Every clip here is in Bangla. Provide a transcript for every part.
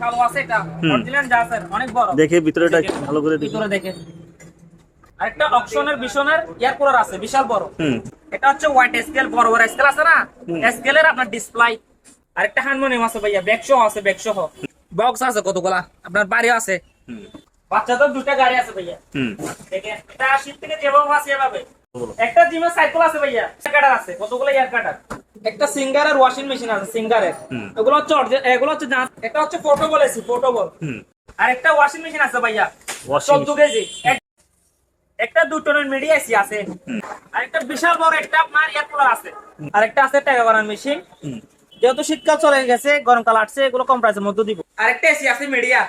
চালু আছে এটা। অরিজিনাল জাসের অনেক বড়। দেখে ভিতরেটা ভালো করে দেখি। ভিতরে আরেকটা অকশনের বিশনের এয়ার কুলার আছে বিশাল বড়। এটা হচ্ছে হোয়াইট স্কেল বড় বড় স্কেল আছে না? স্কেলের আপনার ডিসপ্লাই আরেকটা হারমোনিয়াম আছে ভাইয়া ব্যাক সহ আছে ব্যাক সহ বক্স আছে কতগুলা? আপনার বাড়ি আছে। বাচ্চাদের দুটা গাড়ি আছে ভাইয়া। দেখেন এটা শীত থেকে যেভাবে আছে এভাবে। একটা জিমের সাইকেল আছে ভাইয়া কাটার আছে কতগুলো ইয়ার কাটার? একটা সিঙ্গারের ওয়াশিং মেশিন আছে সিঙ্গারের। এগুলো হচ্ছে এগুলো হচ্ছে জাহাজ- এটা হচ্ছে এসি আর একটা ওয়াশিং মেশিন আছে ভাইয়া চোদ্দ কেজি। একটা দু টনের মিডিয়া এসি আছে আর একটা বিশাল বড় একটা আপনার এয়ার কুলার আছে। আর একটা আছে টাকা বানার মেশিন যেহেতু শীতকাল চলে গেছে গরমকাল আসছে এগুলো কম প্রাইসের মধ্যে দিব। আরেকটা এসি আছে মিডিয়া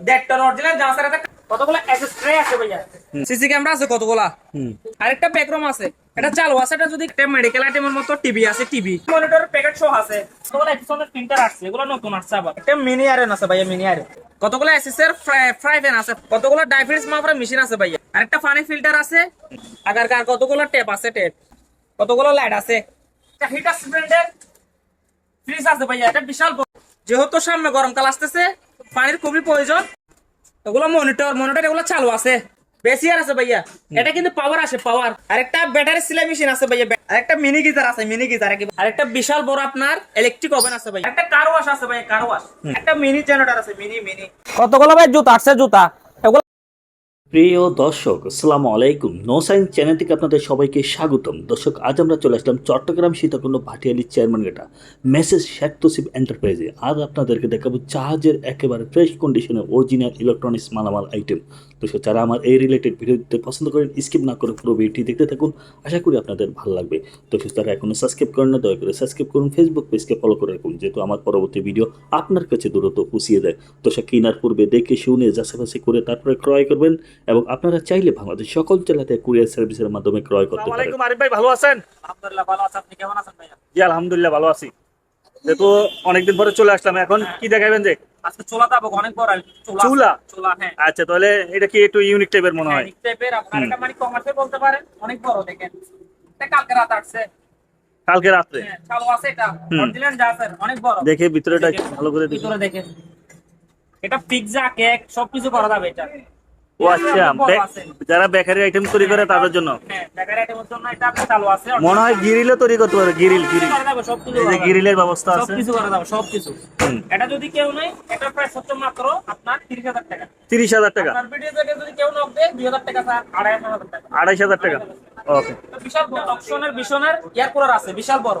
দেড় টন অরিজিনাল একটা কতগুলো এসএস আছে ভাইয়া? সিসি ক্যামেরা আছে কতগুলা? আরেকটা ব্যাকরুম আছে। এটা চালু আছে এটা যদি একটা মেডিকেল আইটেমের মতো টিভি আছে টিভি মনিটরের প্যাকেট সহ আছে। কতগুলো এপিসোডের প্রিন্টার আসছে এগুলো নতুন আসছে আবার। একটা মিনি আয়রন আছে ভাইয়া মিনি আয়রন কতগুলো এসএস ফ্রাই প্যান আছে কতগুলো ডাইফ্রিজ মাপার মেশিন আছে ভাইয়া। আরেকটা পানি ফিল্টার আছে। আগার কার কতগুলো টেপ আছে টেপ কতগুলো লাইট আছে। একটা হিটার ফ্রিজ আছে ভাইয়া এটা বিশাল যেহেতু সামনে গরমকাল আসতেছে পানির খুবই প্রয়োজন। এগুলো মনিটর মনিটর এগুলো চালু আছে। বেশি আর আছে ভাইয়া। এটা কিন্তু পাওয়ার আছে পাওয়ার আরেকটা ব্যাটারি সেলাই মেশিন আছে ভাইয়া। আরেকটা মিনি গিজার আছে মিনি গিজার আর একটা বিশাল বড় আপনার ইলেকট্রিক ওভেন আছে ভাইয়া। একটা কার ওয়াশ আছে ভাইয়া কার ওয়াশ একটা মিনি জেনারেটর আছে মিনি মিনি কতগুলো ভাই? জুতা আছে জুতা। প্রিয় দর্শক, আসসালামু আলাইকুম। নো সাইন্স চ্যানেল থেকে আপনাদের সবাইকে স্বাগতম। দর্শক, আজ আমরা চলে আসলাম চট্টগ্রাম সীতাকুণ্ড ভাটিয়ালি চেয়ারম্যান গেটা মেসেজ শেখতসিব এন্টারপ্রাইজে আজ আপনাদেরকে দেখাবো জাহাজের একেবারে ফ্রেশ কন্ডিশনে অরিজিনাল ইলেকট্রনিক্স মালামাল আইটেম দর্শক যারা আমার এই রিলেটেড ভিডিও দিতে পছন্দ করেন স্কিপ না করে পুরো ভিডিওটি দেখতে থাকুন। আশা করি আপনাদের ভালো লাগবে। দর্শক যারা এখনও সাবস্ক্রাইব করেন না দয়া করে সাবস্ক্রাইব করুন। ফেসবুক পেজকে ফলো করে রাখুন যেহেতু আমার পরবর্তী ভিডিও আপনার কাছে দূরত্ব পুষিয়ে দেয়। দর্শক কেনার পূর্বে দেখে শুনে যাচাবাসি করে তারপরে ক্রয় করবেন এবং আপনারা চাইলে বাংলাদেশ সকল জেলাতে কুরিয়ার সার্ভিসের মাধ্যমে ক্রয় করতে পারেন। আরিফ ভাই ভালো আছেন? আলহামদুলিল্লাহ ভালো আছে আপনি কেমন আছেন ভাইয়া? জি আলহামদুলিল্লাহ ভালো আছি। যেহেতু অনেকদিন পরে চলে আসলাম এখন কি দেখাবেন যে? আজকে চোলা দাবো অনেক বড় চোলা চোলা? হ্যাঁ। আচ্ছা তাহলে এটা কি একটু ইউনিক টাইপের মনে হয় হ্যাঁ, টাইপের আপনার এটা মানে বলতে পারেন অনেক বড় দেখেন। এটা কালকে রাত আসছে। কালকে হ্যাঁ, চালু আছে এটা। অনেক বড়। দেখে ভিতরেটা। ভালো করে ভিতরে দেখেন। এটা পিৎজা কেক সবকিছু করা যাবে এটা। ও আচ্ছা। যারা বেকারি আইটেম তৈরি করে তাদের জন্য? হ্যাঁ আইটেমের জন্য আছে মনে হয় গিরিলও তৈরি করতে পারে গিরিল গিরিল সবকিছু এই যে গিরিলের ব্যবস্থা আছে। সবকিছু করা যাবে সবকিছু। এটা যদি কেউ নেই এটা প্রাইস হচ্ছে মাত্র আপনার তিরিশ হাজার টাকা। টাকা? আপনার ভিডিও থেকে যদি কেউ নক দেয় দুই হাজার টাকা স্যার আড়াই হাজার টাকা। ওকে বিশাল বড় অপশনের বিশনের এয়ার কুলার আছে বিশাল বড়।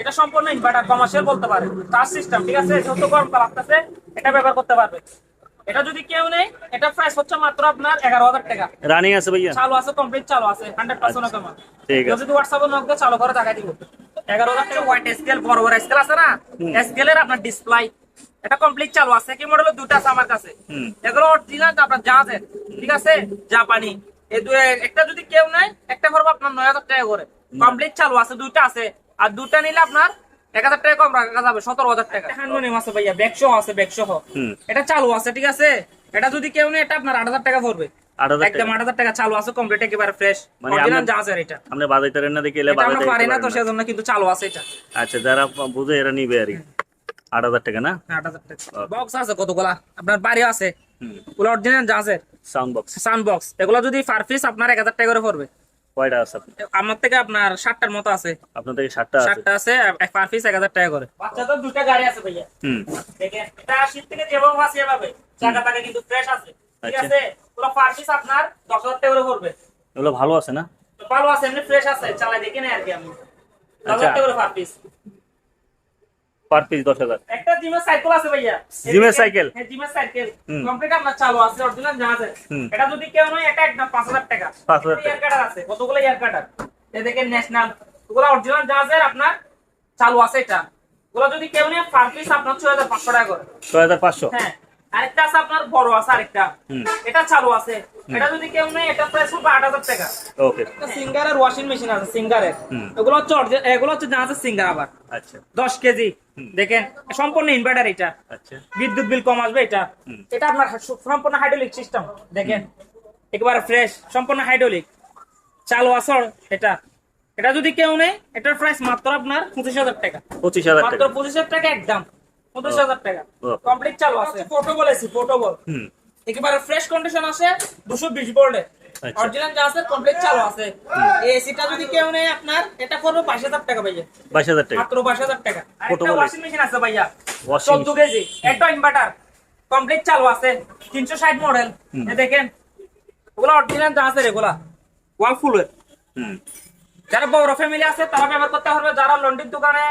এটা সম্পূর্ণ ইনভার্টার কমার্শিয়াল বলতে পারে টাচ সিস্টেম ঠিক আছে? যত এটা ব্যবহার করতে পারবে। এটা যদি কেউ নেই এটা প্রাইস হচ্ছে মাত্র আপনার এগারো হাজার টাকা। রানিং আছে ভাইয়া? চালু আছে কমপ্লিট চালু আছে কমা ঠিক আছে। যদি হোয়াটসঅ্যাপে নক চালু করে দেখাই দিব। এগারো হাজার টাকা হোয়াইট স্কেল বড় বড় স্কেল আছে না? স্কেলের আপনার ডিসপ্লাই এটা কমপ্লিট চালু আছে। কি মডেল দুটো আছে আমার কাছে। এগুলো অরিজিনাল আপনার জাহাজের ঠিক আছে? জাপানি। এই দু একটা যদি কেউ নেয় একটা করব আপনার নয় হাজার টাকা করে। কমপ্লিট চালু আছে দুইটা আছে। আর দুটা নিলে আপনার এক হাজার টাকা কম রাখা যাবে সতেরো হাজার টাকা। হারমোনিয়াম আছে ভাইয়া আছে। এটা চালু আছে ঠিক আছে? এটা যদি কেউ নেয় এটা আপনার আট হাজার টাকা পড়বে। একদম আট হাজার টাকা চালু আছে কমপ্লিট একেবারে ফ্রেশ মানে অরিজিনাল আমরা- জাহাজের এটা। আপনি বাজাইতে না দেখে এলে এটা আমরা বাজাইতে পারি না তো সেজন্য কিন্তু চালু আছে এটা। আচ্ছা যারা বুঝে এরা নিবে আর কি। আট হাজার টাকা না? আট হাজার টাকা। বক্স আছে কতগুলা? আপনার বাড়ি আছে। হুম। ওগুলো অরিজিনাল জাহাজের সাউন্ড বক্স সাউন্ড বক্স এগুলো যদি পার পিস আপনার এক হাজার টাকা করে পড়বে। কয়টা আছে? আমার থেকে আপনার সাতটার মতো আছে। আপনার থেকে ষাটটা আছে? এক পার পিস এক হাজার টাকা করে। বাচ্চাদের দুটা গাড়ি আছে ভাইয়া। হুম। দেখেন এটা শীত থেকে যেভাবে আছে এভাবে চাকা টাকা কিন্তু ফ্রেশ আছে। ঠিক আচ্ছা। আছে? পুরো পার পিস আপনার দশ হাজার টাকা করে পড়বে। এগুলো ভালো আছে না? ভালো আছে এমনি ফ্রেশ আছে চালাই দেখি নেই আর কি আমি। দশ আচ্ছা। হাজার টাকা করে পার পিস। পার পিস দশ হাজার। একটা জিমের সাইকেল আছে ভাইয়া। জিমের সাইকেল? হ্যাঁ জিমের সাইকেল কমপ্লিট আপনার চালু আছে অরিজিনাল। এটা যদি কেউ নয় এটা একদম পাঁচ হাজার টাকা। 5,000 টাকা। ইয়ার কাটার আছে কতগুলো ইয়ার কাটার এ দেখেন ন্যাশনাল ওগুলো অরিজিনাল জাহাজের আপনার চালু আছে এটা। ওগুলো যদি কেউ নেয় পার পিস আপনার ছয় হাজার পাঁচশো টাকা করে। ছয় হাজার পাঁচশো? হ্যাঁ। আরেকটা আছে আপনার বড় আছে আরেকটা। এটা চালু আছে। এটা যদি কেউ নেয় এটা প্রাইস হবে আট হাজার টাকা। ওকে। একটা সিঙ্গারের ওয়াশিং মেশিন আছে সিঙ্গারের। এগুলো হচ্ছে এগুলো হচ্ছে জাহাজের সিঙ্গার আবার। আচ্ছা। দশ কেজি। দেখেন সম্পূর্ণ ইনভার্টার এটা। আচ্ছা। বিদ্যুৎ বিল কম আসবে এটা। এটা আপনার সম্পূর্ণ হাইড্রোলিক সিস্টেম দেখেন। একেবারে ফ্রেশ সম্পূর্ণ হাইড্রোলিক চালু আসর এটা। এটা যদি কেউ নেই এটার প্রাইস মাত্র আপনার পঁচিশ হাজার টাকা। পঁচিশ হাজার মাত্র পঁচিশ হাজার টাকা একদম। পঁচিশ হাজার টাকা। কমপ্লিট চালু আছে। ফটো বলেছি ফটো বল। হুম। একেবারে ফ্রেশ কন্ডিশন আছে দুশো বিশ বোর্ডে। অরিজিনাল যা আছে কমপ্লিট চালু আছে। এসিটা যদি কেউ নেই আপনার এটা করবে টাকা ভাইয়া। টাকা। মাত্র বাইশ হাজার টাকা। একটা ওয়াশিং মেশিন আছে ভাইয়া। কেজি। একটা ইনভার্টার কমপ্লিট চালু আছে। তিনশো ষাট মডেল হুম। দেখেন। ওগুলো অরিজিনাল যা আছে ওয়াল হুম। যারা বড় ফ্যামিলি আছে তারা ব্যবহার করতে পারবে। যারা লন্ড্রির দোকানে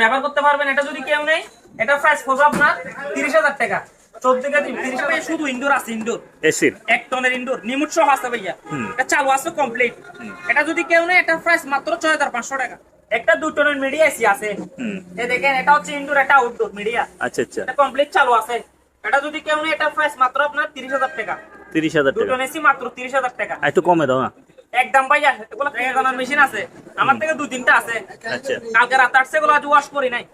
ব্যবহার করতে পারবেন এটা যদি কেউ নেই এটা প্রাইস পড়বে আপনার তিরিশ হাজার টাকা। চোদ্দ কেজি তিরিশ হাজার শুধু ইনডোর আছে ইনডোর এসির এক টনের ইনডোর নিমুট সহ আছে ভাইয়া। এটা চালু আছে কমপ্লিট এটা যদি কেউ নেই এটা প্রাইস মাত্র ছয় হাজার পাঁচশো টাকা। একটা দু টনের মিডিয়া এসি আছে। এই দেখেন এটা হচ্ছে ইনডোর এটা আউটডোর মিডিয়া আচ্ছা আচ্ছা। এটা কমপ্লিট চালু আছে। এটা যদি কেউ নেই এটা প্রাইস মাত্র আপনার তিরিশ হাজার টাকা। তিরিশ হাজার দু টন এসি মাত্র তিরিশ হাজার টাকা। আর একটু কমে দাও না। একদম ভাইয়া এগুলো মেশিন আছে। আমার থেকে দুই তিনটা আছে। আচ্ছা। কালকে রাত আসছে এগুলো আজ ওয়াশ করি নাই।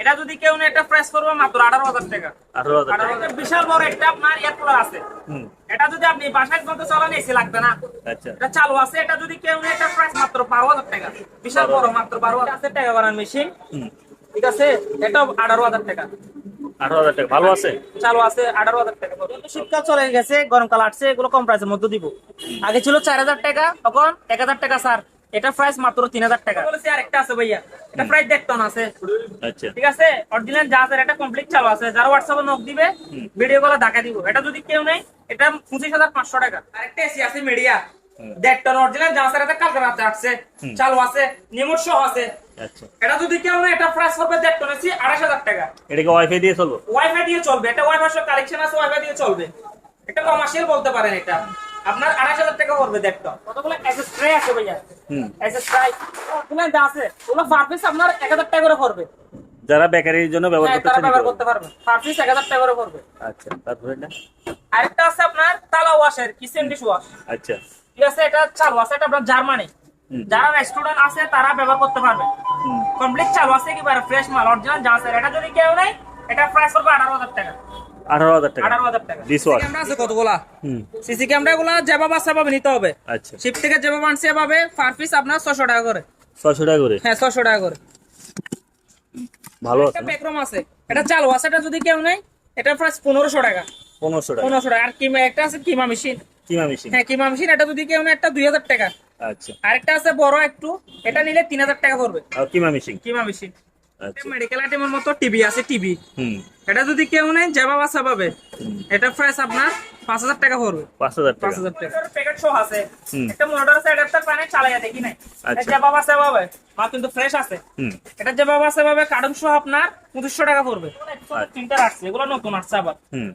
এটা যদি কেউ এটা প্রাইস করবে মাত্র আঠারো হাজার টাকা। আঠারো বিশাল বড় একটা আপনার এয়ার কুলার আছে। হুম। এটা যদি আপনি বাসায় মধ্যে চালান এসি লাগবে না। আচ্ছা। এটা চালু আছে এটা যদি কেউ এটা প্রাইস মাত্র বারো হাজার টাকা। বিশাল বড় মাত্র বারো হাজার। টাকা বানান মেশিন ঠিক আছে? এটা আঠারো হাজার টাকা। আঠারো হাজার টাকা। ভালো আছে? চালু আছে আঠারো হাজার টাকা শীতকাল চলে গেছে গরমকাল আসছে এগুলো কম প্রাইসের মধ্যে দিব। আগে ছিল চার হাজার টাকা তখন এক হাজার টাকা স্যার। এটা প্রাইস মাত্র তিন হাজার টাকা। বলেছি আরেকটা আছে ভাইয়া। এটা প্রাইস দেখতন আছে। আচ্ছা। ঠিক আছে? অরিজিনাল যা আছে এটা কমপ্লিট চালু আছে। যারা হোয়াটসঅ্যাপে নক দিবে ভিডিও কলে দেখা দিব। এটা যদি কেউ নেই এটা পঁচিশ হাজার পাঁচশো টাকা। আরেকটা এসি আছে মিডিয়া দেড় টন অরিজিনাল যা আছে এটা কালকে রাতে আসছে। চালু আছে নিমুট সহ আছে। আচ্ছা। এটা যদি কেউ নেই এটা প্রাইস করবে আড়াইশ হাজার টাকা। এটাকে ওয়াইফাই দিয়ে চলবো? ওয়াইফাই দিয়ে চলবে এটা ওয়াইফাই সব কালেকশন আছে ওয়াইফাই দিয়ে চলবে। এটা কমার্শিয়াল বলতে পারেন এটা। আপনার আড়াইশ হাজার টাকা পড়বে দেখতো কতগুলো আছে ভাইয়া? হুম। আছে ওগুলো পার আপনার এক হাজার টাকা করে পড়বে। যারা বেকারির জন্য ব্যবহার হ্যাঁ তারা ব্যবহার করতে পারবে। পার পিস এক হাজার টাকা করে পড়বে। আচ্ছা তারপরে এটা? আরেকটা আছে আপনার তালা ওয়াশের কিচেন ডিশ ওয়াশ আচ্ছা। ঠিক আছে এটা চালু আছে এটা আপনার জার্মানি। যারা রেস্টুরেন্ট আছে তারা ব্যবহার করতে পারবে। কমপ্লিট চালু আছে একেবারে ফ্রেশ মাল অরিজিনাল যা আছে। এটা যদি কেউ নেই এটা প্রাইস করবে আঠারো হাজার টাকা। আঠারো হাজার টাকা। আঠারো হাজার টাকা। This ক্যামেরা আছে কতগুলা? সিসি ক্যামেরা গুলা যেভাবে আছে সেভাবে নিতে হবে। আচ্ছা। শিপ থেকে যেভাবে আনছে এভাবে পার পিস আপনার ছশো টাকা করে। ছশো টাকা করে? হ্যাঁ ছশো টাকা করে। ভালো একটা ব্যাকরুম আছে। এটা চালু আছে এটা যদি কেউ নেই এটা প্রাইস পনেরোশো টাকা। পনেরোশো টাকা। পনেরোশো টাকা। আর কিমা একটা আছে কিমা মেশিন কিমা মেশিন হ্যাঁ কিমা মেশিন এটা যদি কেউ নেই একটা দুই হাজার টাকা। আচ্ছা। আরেকটা আছে বড় একটু এটা নিলে তিন হাজার টাকা পড়বে। আর কিমা মেশিন কিমা মেশিন আচ্ছা। মেডিকেল আইটেমের মতো টিভি আছে টিভি। হুম। এটা যদি কেউ নেই যেভাবে সেভাবে হুম। এটা প্রাইস আপনার পাঁচ হাজার টাকা পড়বে। পাঁচ হাজার পাঁচ টাকা হাজার টাকা। প্যাকেট সহ আছে। একটা মোটর আছে অ্যাডাপ্টার পানে চালাইয়া দেখি নাই। আচ্ছা। এটা যেভাবে আছে সেভাবে মাল কিন্তু ফ্রেশ আছে। হুম। এটা যেভাবে আছে সেভাবে কার্টন সহ আপনার পঁচিশশো টাকা পড়বে। ফিল্টার আসছে এগুলো নতুন আসছে আবার। হুম।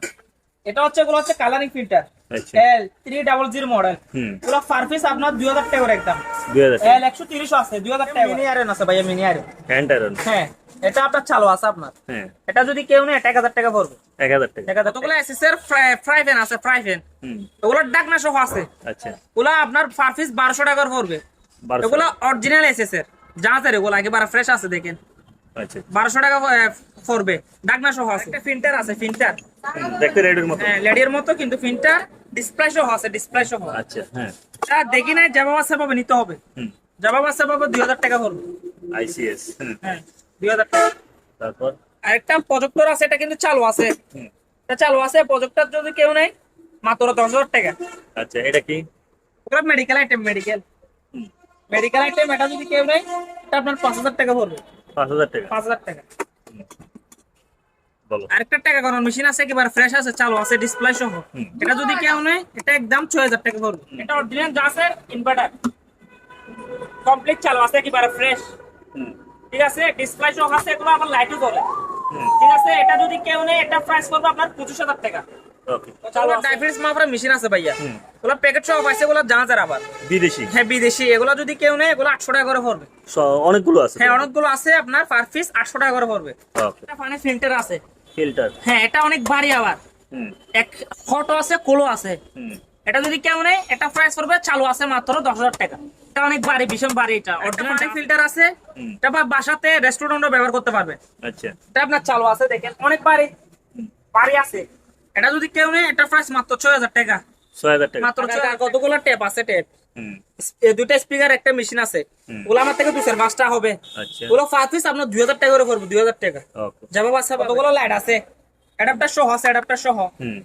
এটা হচ্ছে এগুলো হচ্ছে কালারিং ফিল্টার আচ্ছা L three double zero model হুম। এগুলো আপনার দুই হাজার টাকা করে একদম। দুই হাজার টাকা এল একশো তিরিশ আছে দুই হাজার টাকা মিনি আয়রন আছে ভাইয়া মিনি আয়রন হ্যান্ড আয়রন হ্যাঁ এটা আপনার চালু আছে আপনার। হ্যাঁ। এটা যদি কেউ নেই এটা এক হাজার টাকা পড়বে। এক হাজার টাকা। এক হাজার ওগুলো এসএসের ফ্রাই প্যান আছে ফ্রাই প্যান হুম। ওগুলোর ডাকনা সহ আছে। আচ্ছা। ওগুলো আপনার বারোশো টাকার পড়বে। এগুলো অরিজিনাল এসএসের জানাতে এগুলো একেবারে ফ্রেশ আছে দেখেন। আচ্ছা। বারোশো টাকা পড়বে। ডাকনা সহ আছে। একটা ফিল্টার আছে ফিল্টার হুম, দেখতে রেডির মতো। হ্যাঁ লেডির মতো কিন্তু ফিল্টার ডিসপ্লে সহ আছে ডিসপ্লে সহ আচ্ছা হ্যাঁ। এটা দেখি না জবাব আছে পাবে নিতে হবে। জবাব আছে পাবে দুই হাজার টাকা পড়বে আইসিএস হ্যাঁ। দুই হাজার টাকা। তারপর? আরেকটা প্রজেক্টর আছে এটা কিন্তু চালু আছে। এটা চালু আছে প্রজেক্টর যদি কেউ নেই মাত্র দশ হাজার টাকা। আচ্ছা এটা কি? ওগুলো medical item medical medical item এটা যদি কেউ নেই এটা আপনার পাঁচ হাজার টাকা পড়বে। পাঁচ হাজার টাকা। পাঁচ হাজার টাকা। বলো। আরেকটা টাকা মেশিন আছে একেবারে ফ্রেশ আছে চালু আছে ডিসপ্লে সহ। এটা যদি কেউ নেই এটা একদম ছয় হাজার টাকা পড়বে। এটা অরিজিনাল যা আছে ইনভার্টার কমপ্লিট চালু আছে একেবারে ফ্রেশ ঠিক আছে? ডিসপ্লে সহ আছে এগুলো আবার লাইটও জ্বলে। ঠিক আছে? এটা যদি কেউ নেই এটা প্রাইস করবে আপনার পঁচিশ হাজার টাকা। ওকে চালু ডাইফ্রিজ মাপরা মেশিন আছে ভাইয়া। ওগুলো প্যাকেট সহ পাইছে এগুলো জানা আবার। বিদেশি। হ্যাঁ বিদেশি। এগুলো যদি কেউ নেই এগুলো আটশো টাকা করে পড়বে। অনেকগুলো আছে। হ্যাঁ অনেকগুলো আছে আপনার পার পিস আটশো টাকা করে পড়বে। পানি ফিল্টার আছে। ফিল্টার। হ্যাঁ এটা অনেক ভারী আবার এক ফটো আছে কোলো আছে। এটা যদি কেউ নেই এটা প্রাইস পড়বে চালু আছে মাত্র দশ হাজার টাকা। এটা অনেক ভারী ভীষণ ভারী এটা। অরিজিনাল ফিল্টার আছে। এটা বা বাসাতে রেস্টুরেন্টও ব্যবহার করতে পারবে। আচ্ছা। এটা আপনার চালু আছে দেখেন অনেক ভারী। ভারী আছে। এটা যদি কেউ নেই এটা প্রাইস মাত্র ছয় হাজার টাকা। ছয় হাজার টাকা। মাত্র কতগুলো টেপ আছে টেপ? এ স্পিকার একটা মেশিন আছে। ওগুলো আমার থেকে দুই চার পাঁচটা হবে। আচ্ছা। ওগুলো পার পিস আপনার দুই হাজার টাকা করে পড়বে দুই হাজার টাকা। যাব বাচ্চা কতগুলো লাইট আছে? অ্যাডাপ্টার সহ আছে অ্যাডাপ্টার সহ। হুম।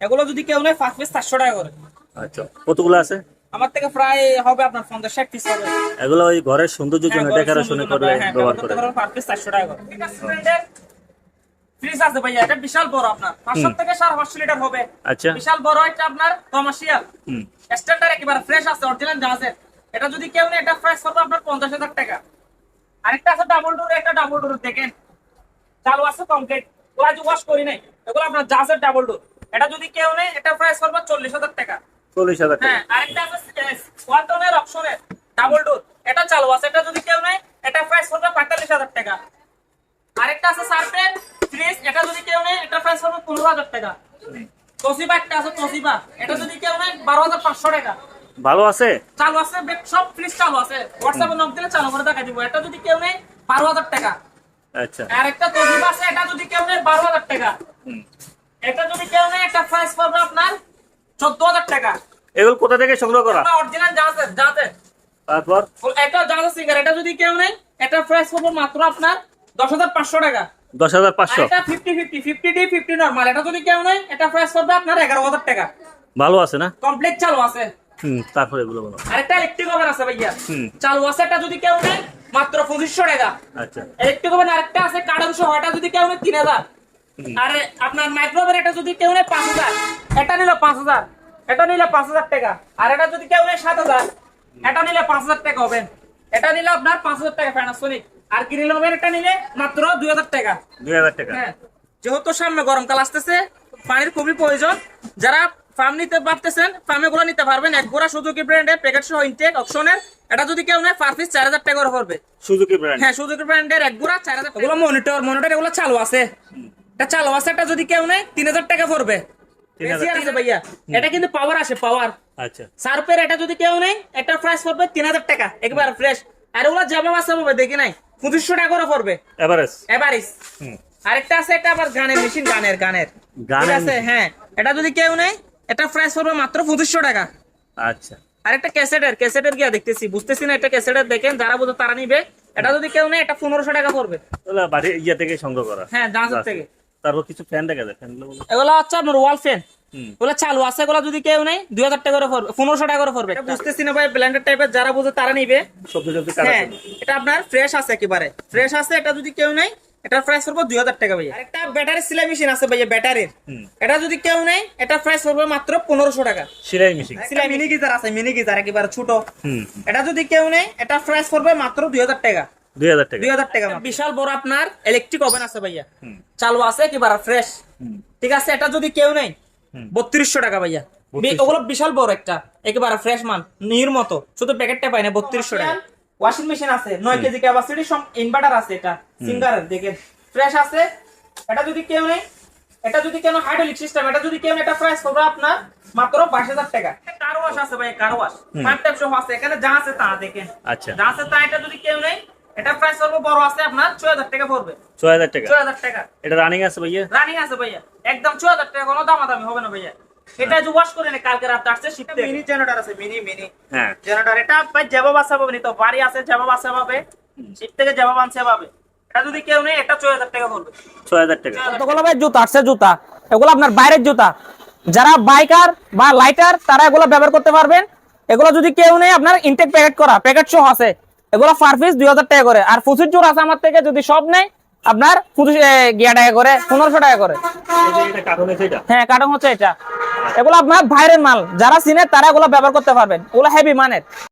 এগুলো যদি কেউ নেয় পাঁচ পিস চারশো টাকা করে। আচ্ছা কতগুলো আছে? আমার থেকে প্রায় হবে আপনার পঞ্চাশ ষাট পিস হবে। এগুলো ওই ঘরের সৌন্দর্যের জন্য ডেকোরেশনে করে হ্যাঁ, ব্যবহার করে। পার পিস চারশো টাকা করে। ফ্রিজ আছে ভাইয়া এটা বিশাল বড় আপনার। পাঁচশো থেকে সাড়ে পাঁচশো লিটার হবে। আচ্ছা। বিশাল বড় এটা আপনার কমার্শিয়াল স্ট্যান্ডার্ড একেবারে ফ্রেশ আছে অরিজিনাল জাহাজের। এটা যদি কেউ নেই এটা প্রাইস করবে আপনার পঞ্চাশ হাজার টাকা। আরেকটা আছে ডাবল ডোর একটা ডাবল ডোর দেখেন। চালু আছে কমপ্লিট ওরা যে ওয়াশ করি নাই এগুলো আপনার জাহাজের ডাবল ডোর এটা যদি কেউ নেই এটা প্রাইস করবে চল্লিশ হাজার টাকা। চল্লিশ হাজার হ্যাঁ আরেকটা আছে ওয়ালটনের অপশনের ডাবল ডোর এটা চালু আছে এটা যদি কেউ নেই এটা প্রাইস করবে পঁয়তাল্লিশ হাজার টাকা। আরেকটা আছে সার্ফের ফ্রিজ এটা যদি কেউ নেই এটা প্রাইস পনেরো হাজার টাকা। তোসিবা একটা আছে তোসিবা। এটা যদি কেউ হাজার পাঁচশো টাকা। ভালো আছে? চালু আছে সব ফ্রিজ চালু আছে। হোয়াটসঅ্যাপে নক দিলে চালু করে দেখা দিব। এটা যদি কেউ নেই বারো হাজার টাকা। আচ্ছা। আর একটা তোসিবা আছে এটা যদি কেউ নেই বারো হাজার টাকা। হুম। এটা যদি কেউ নেই একটা প্রাইস পাবে আপনার চোদ্দ হাজার টাকা। এগুলো কোথা থেকে সংগ্রহ করা? অরিজিনাল জাহাজের জাহাজের তারপর? একটা জাহাজের সিঙ্গার এটা যদি কেউ নেই এটা প্রাইস পাবো মাত্র আপনার দশ হাজার পাঁচশো টাকা। দশ হাজার পাঁচশো। এটা fifty fifty fifty D fifty normal এটা যদি কেউ নেই এটা প্রাইস আপনার এগারো হাজার টাকা। ভালো আছে না? কমপ্লিট চালু আছে। হুম তারপরে এগুলো বলো। আরেকটা ইলেকট্রিক ওভেন আছে ভাইয়া। চালু আছে এটা যদি কেউ নেই মাত্র পঁচিশশো টাকা। আচ্ছা। ইলেকট্রিক ওভেন আরেকটা আছে কার্টন সহ। এটা যদি কেউ নেই তিন হাজার। আর আপনার মাইক্রোওভেন এটা যদি কেউ নেই পাঁচ হাজার। এটা নিল পাঁচ হাজার। এটা নিলে পাঁচ হাজার টাকা। আর এটা যদি কেউ নেই সাত হাজার। এটা নিলে পাঁচ হাজার টাকা হবে। এটা নিলে আপনার পাঁচ হাজার টাকা প্যানাসোনিক আর গ্রিল ওভেন এটা নিলে মাত্র দুই হাজার টাকা। দুই হাজার টাকা। হ্যাঁ যেহেতু সামনে গরমকাল আসতেছে পানির খুবই প্রয়োজন। যারা ফার্ম নিতে পারতেছেন ফার্মে গুলো নিতে পারবেন। এক গোড়া সুজুকি ব্র্যান্ডের প্যাকেট সহ ইনটেক অপশনের এটা যদি কেউ নেয় পার পিস চার হাজার টাকা করে পড়বে। সুজুকি ব্র্যান্ড হ্যাঁ সুজুকি ব্র্যান্ডের এক গোড়া চার হাজার এগুলো মনিটর মনিটর এগুলো চালু আছে। এটা চালু আছে এটা যদি কেউ নেয় তিন হাজার টাকা পড়বে। 3000 আছে ভাইয়া। এটা কিন্তু পাওয়ার আসে পাওয়ার আচ্ছা। সার্পের এটা যদি কেউ নেই এটা প্রাইস পড়বে তিন হাজার টাকা। একবার ফ্রেশ আর ওগুলো জামা মাসে পাবে দেখি নাই। পঁচিশশো টাকা করে পড়বে। এভারেজ এভারিস হুম। আরেকটা আছে এটা আবার গানের মেশিন গানের গানের। ঠিক আছে? হ্যাঁ এটা যদি কেউ নেই এটা প্রাইস পড়বে মাত্র পঁচিশশো টাকা। আচ্ছা। আরেকটা ক্যাসেটের ক্যাসেটের গিয়া দেখতেছি বুঝতেছি না এটা ক্যাসেটের দেখেন যারা বুঝে তারা নিবে। এটা যদি কেউ নেই এটা পনেরোশো টাকা পড়বে। বাড়ি ইয়া থেকে সংগ্রহ করা। হ্যাঁ জাহাজের থেকে। তারপর কিছু ফ্যান দেখা যায় বলো। এগুলো হচ্ছে আপনার ওয়াল ফ্যান ওগুলো চালু আছে যদি কেউ নেই দুই হাজার টাকা করে পড়বে পনেরোশো টাকা করে পড়বে এটা বুঝতেছি না ভাই ব্ল্যান্ডেড টাইপের যারা বুঝে তারা নিবে। সবজি সবজি হ্যাঁ এটা আপনার ফ্রেশ আছে একেবারে। ফ্রেশ আছে এটা যদি কেউ নেই এটার প্রাইস পড়বে দুই হাজার টাকা ভাইয়া। আরেকটা ব্যাটারি সেলাই মেশিন আছে ভাইয়া ব্যাটারির এটা যদি কেউ নেই এটা প্রাইস পড়বে মাত্র পনেরোশো টাকা। সেলাই মেশিন সেলাই মিনি গিজার আছে মিনি গিজার একেবারে ছোট। হুম। এটা যদি কেউ নেই এটা প্রাইস পড়বে মাত্র দুই হাজার টাকা। দুই হাজার টাকা। দুই হাজার টাকা বিশাল বড় আপনার ইলেকট্রিক ওভেন আছে ভাইয়া। হুম। চালু আছে একেবারে ফ্রেশ ঠিক আছে এটা যদি কেউ নেই। বত্রিশশো টাকা ভাইয়া। ওগুলো বিশাল বড় একটা একেবারে ফ্রেশ মাল নির মতো। শুধু প্যাকেটটা পাই না বত্রিশশো টাকা। ওয়াশিং মেশিন আছে নয় কেজি ক্যাপাসিটি সব ইনভার্টার আছে এটা। সিঙ্গারের দেখেন। ফ্রেশ আছে। এটা যদি কেউ নেই এটা যদি কেন হাইড্রোলিক সিস্টেম এটা যদি কেউ নেই, এটা প্রাইস করবে আপনার মাত্র বাইশ হাজার টাকা। কার ওয়াশ আছে ভাই কার ওয়াশ ফাইভ টাইপ সহ আছে এখানে যা আছে তা দেখেন। আচ্ছা। যা আছে তা এটা যদি কেউ নেই এটা প্রাইস বড় আছে আপনার ছয় হাজার টাকা পড়বে। ছয় হাজার টাকা। ছয় হাজার টাকা। এটা রানিং আছে ভাইয়া? রানিং আছে ভাইয়া। একদম ছয় হাজার টাকা কোনো দামাদামি হবে না ভাইয়া। এটা যে ওয়াশ করে নে কালকে রাত আসছে শীত মিনি জেনারেটর আছে মিনি মিনি হ্যাঁ। জেনারেটর এটা ভাই পাবে তো বাড়ি আছে পাবে শীত থেকে জবাব আনছে পাবে এটা যদি কেউ নেই এটা ছয় হাজার টাকা পড়বে। ছয় হাজার টাকা। কতগুলো ভাই জুতা আসছে জুতা। এগুলো আপনার বাইরের জুতা। যারা বাইকার বা লাইটার তারা এগুলো ব্যবহার করতে পারবেন। এগুলো যদি কেউ নেই আপনার ইনটেক প্যাকেট করা। প্যাকেট সহ আছে। এগুলো পারফিস দুই হাজার টাকা করে। আর পঁচিশ জোর আছে আমার থেকে, যদি সব নেই আপনার পঁচিশ গিয়া টাকা করে, পনেরোশো টাকা করে। হ্যাঁ কার্টন হচ্ছে এটা। এগুলো আপনার ভাইরের মাল। যারা চিনে, তারা এগুলো ব্যবহার করতে পারবেন। এগুলো হেভি মানের।